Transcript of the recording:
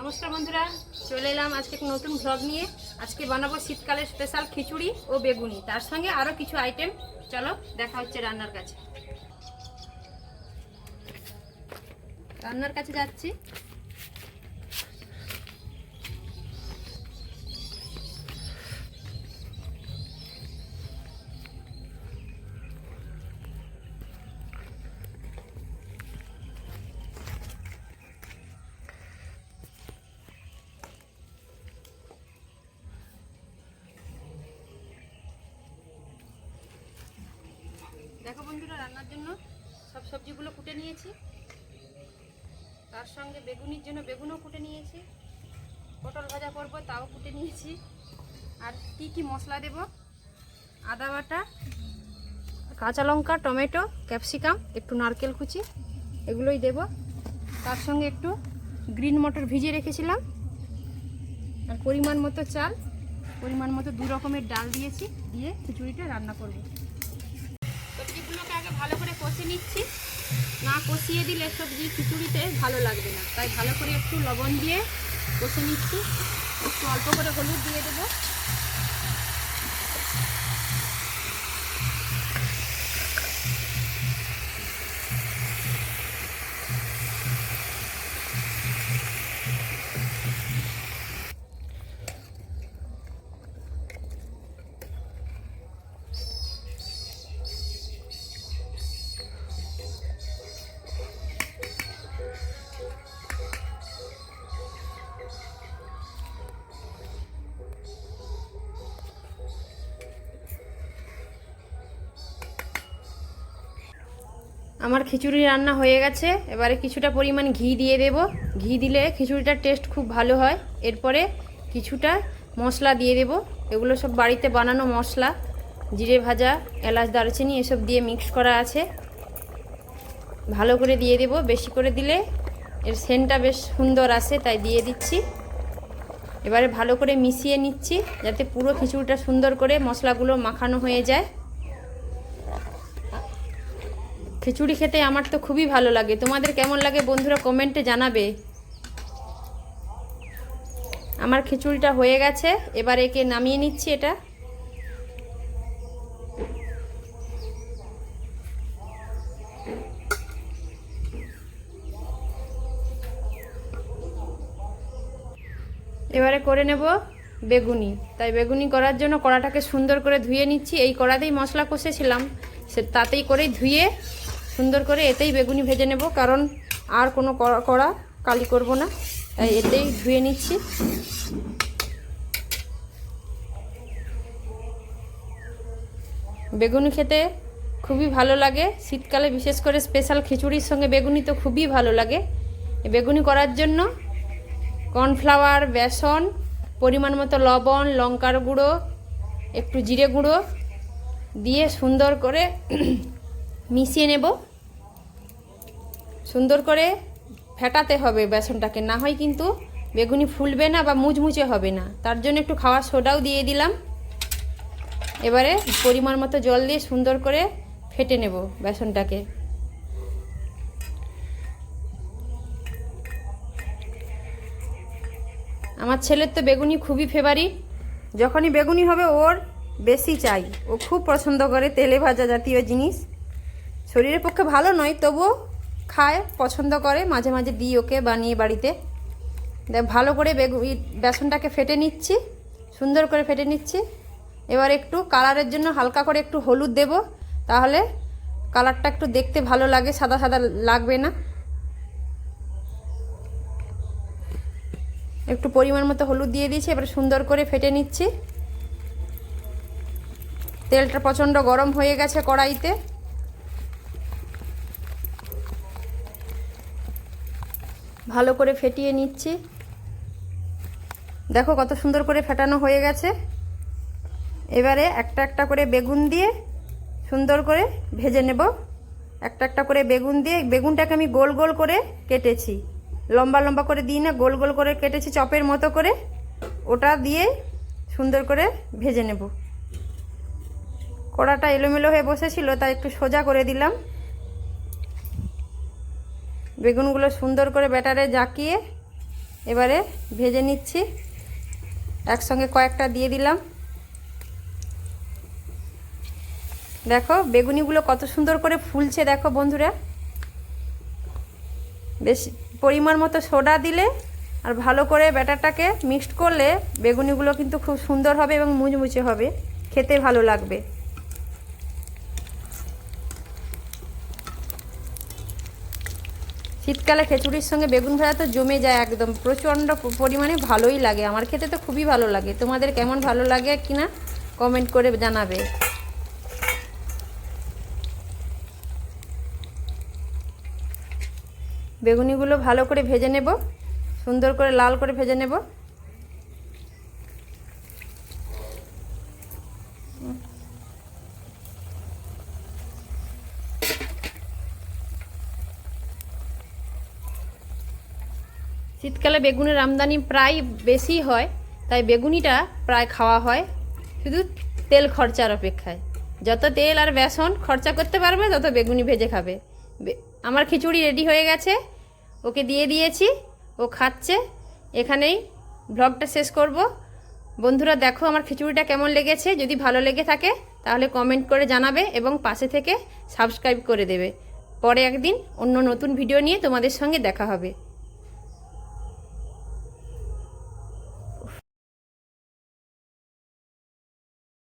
নমস্কার বন্ধুরা, চলে এলাম আজকে নতুন ভ্লগ নিয়ে। আজকে বানাবো শীতকালে স্পেশাল খিচুড়ি ও বেগুনি। তার সঙ্গে আরও কিছু আইটেম চলো, দেখা হচ্ছে রান্নার কাছে। রান্নার কাছে যাচ্ছি। দেখো বন্ধুরা, রান্নার জন্য সব সবজিগুলো কুটে নিয়েছি। তার সঙ্গে বেগুনির জন্য বেগুনও কুটে নিয়েছি। পটল ভাজা করব, তাও কুটে নিয়েছি। আর কি কি মশলা দেব? আদা বাটা, কাঁচা লঙ্কা, টমেটো, ক্যাপসিকাম, একটু নারকেল কুচি, এগুলোই দেব। তার সঙ্গে একটু গ্রিন মটর ভিজিয়ে রেখেছিলাম। আর পরিমাণ মতো চাল, পরিমাণ মতো দু রকমের ডাল দিয়েছি, দিয়ে খিচুড়িটা রান্না করব সবজিগুলোকে আগে ভালো করে কষে নিচ্ছি। না কষিয়ে দিলে সবজি খিচুড়িতে ভালো লাগবে না। তাই ভালো করে একটু লবণ দিয়ে কষে নিচ্ছি। একটু অল্প করে হলুদ দিয়ে দেবো। আমার খিচুড়ি রান্না হয়ে গেছে। এবারে কিছুটা পরিমাণ ঘি দিয়ে দেব। ঘি দিলে খিচুড়িটার টেস্ট খুব ভালো হয়। এরপরে কিছুটা মশলা দিয়ে দেব। এগুলো সব বাড়িতে বানানো মশলা। জিরে ভাজা, এলাচ দারচিনি এসব দিয়ে মিক্স করা আছে। ভালো করে দিয়ে দেব। বেশি করে দিলে এর সেন্টটা বেশ সুন্দর আসে, তাই দিয়ে দিচ্ছি। এবারে ভালো করে মিশিয়ে নিচ্ছি যাতে পুরো খিচুড়িটা সুন্দর করে মশলাগুলো মাখানো হয়ে যায়। খিচুড়ি খেতে আমার তো খুবই ভালো লাগে। তোমাদের কেমন লাগে বন্ধুরা কমেন্টে জানাবে। আমার খিচুড়িটা হয়ে গেছে, এবার একে নামিয়ে নিচ্ছি এটা। এবারে করে নেব বেগুনি। তাই বেগুনি করার জন্য কড়াটাকে সুন্দর করে ধুয়ে নিচ্ছি। এই কড়াতেই মশলা কষেছিলাম। সে তাতেই করেই ধুয়ে সুন্দর করে এতেই বেগুনি ভেজে নেব, কারণ আর কোনো কড়া কালি করব না। তাই এতেই ধুয়ে নিচ্ছি। বেগুনি খেতে খুবই ভালো লাগে। শীতকালে বিশেষ করে স্পেশাল খিচুড়ির সঙ্গে বেগুনি তো খুবই ভালো লাগে। বেগুনি করার জন্য কর্নফ্লাওয়ার, বেসন, পরিমাণ মতো লবণ, লঙ্কার গুঁড়ো, একটু জিরে গুঁড়ো দিয়ে সুন্দর করে মিশিয়ে নেব। সুন্দর করে ফেটাতে হবে বেসনটাকে। না হয় কিন্তু বেগুনি ফুলবে না বা মুচমুচে হবে না। তার জন্য একটু খাওয়ার সোডাও দিয়ে দিলাম। এবারে পরিমাণ মতো জল দিয়ে সুন্দর করে ফেটে নেব বেসনটাকে। আমার ছেলের তো বেগুনি খুবই ফেভারিট যখনই বেগুনি হবে ওর বেশি চাই। ও খুব পছন্দ করে তেলে ভাজা জাতীয় জিনিস। শরীরের পক্ষে ভালো নয়, তবুও খায়, পছন্দ করে। মাঝে মাঝে দিই ওকে বানিয়ে বাড়িতে। দেখ, ভালো করে বেগু বেসনটাকে ফেটে নিচ্ছি, সুন্দর করে ফেটে নিচ্ছি। এবার একটু কালারের জন্য হালকা করে একটু হলুদ দেব, তাহলে কালারটা একটু দেখতে ভালো লাগে, সাদা সাদা লাগবে না। একটু পরিমাণ মতো হলুদ দিয়ে দিয়েছি, এবার সুন্দর করে ফেটে নিচ্ছি। তেলটা প্রচণ্ড গরম হয়ে গেছে কড়াইতে। ভালো করে ফেটিয়ে নিচ্ছি। দেখো কত সুন্দর করে ফেটানো হয়ে গেছে। এবারে একটা একটা করে বেগুন দিয়ে সুন্দর করে ভেজে নেব। একটা একটা করে বেগুন দিয়ে, বেগুনটাকে আমি গোল গোল করে কেটেছি। লম্বা লম্বা করে দিই না, গোল গোল করে কেটেছি চপের মতো করে। ওটা দিয়ে সুন্দর করে ভেজে নেব। কড়াটা এলোমেলো হয়ে বসেছিল, তাই একটু সোজা করে দিলাম। বেগুনগুলো সুন্দর করে ব্যাটারে জাকিয়ে এবারে ভেজে নিচ্ছি। একসঙ্গে কয়েকটা দিয়ে দিলাম। দেখো, বেগুনিগুলো কত সুন্দর করে ফুলছে, দেখো বন্ধুরা। বেশ পরিমাণ মতো সোডা দিলে আর ভালো করে ব্যাটারটাকে মিক্সড করলে বেগুনিগুলো কিন্তু খুব সুন্দর হবে এবং মুচমুচে হবে। খেতে ভালো লাগবে। শীতকালে খেচুড়ির সঙ্গে বেগুন ভাজা তো জমে যায় একদম। প্রচণ্ড পরিমাণে ভালোই লাগে। আমার খেতে তো খুবই ভালো লাগে। তোমাদের কেমন ভালো লাগে কিনা কমেন্ট করে জানাবে। বেগুনিগুলো ভালো করে ভেজে নেব। সুন্দর করে লাল করে ভেজে নেব। শীতকালে বেগুনের আমদানি প্রায় বেশি হয়, তাই বেগুনিটা প্রায় খাওয়া হয়। শুধু তেল খরচার অপেক্ষায়। যত তেল আর বেসন খরচা করতে পারবে, তত বেগুনি ভেজে খাবে। আমার খিচুড়ি রেডি হয়ে গেছে। ওকে দিয়ে দিয়েছি, ও খাচ্ছে। এখানেই ব্লগটা শেষ করব। বন্ধুরা, দেখো আমার খিচুড়িটা কেমন লেগেছে। যদি ভালো লেগে থাকে, তাহলে কমেন্ট করে জানাবে এবং পাশে থেকে সাবস্ক্রাইব করে দেবে। পরে একদিন অন্য নতুন ভিডিও নিয়ে তোমাদের সঙ্গে দেখা হবে।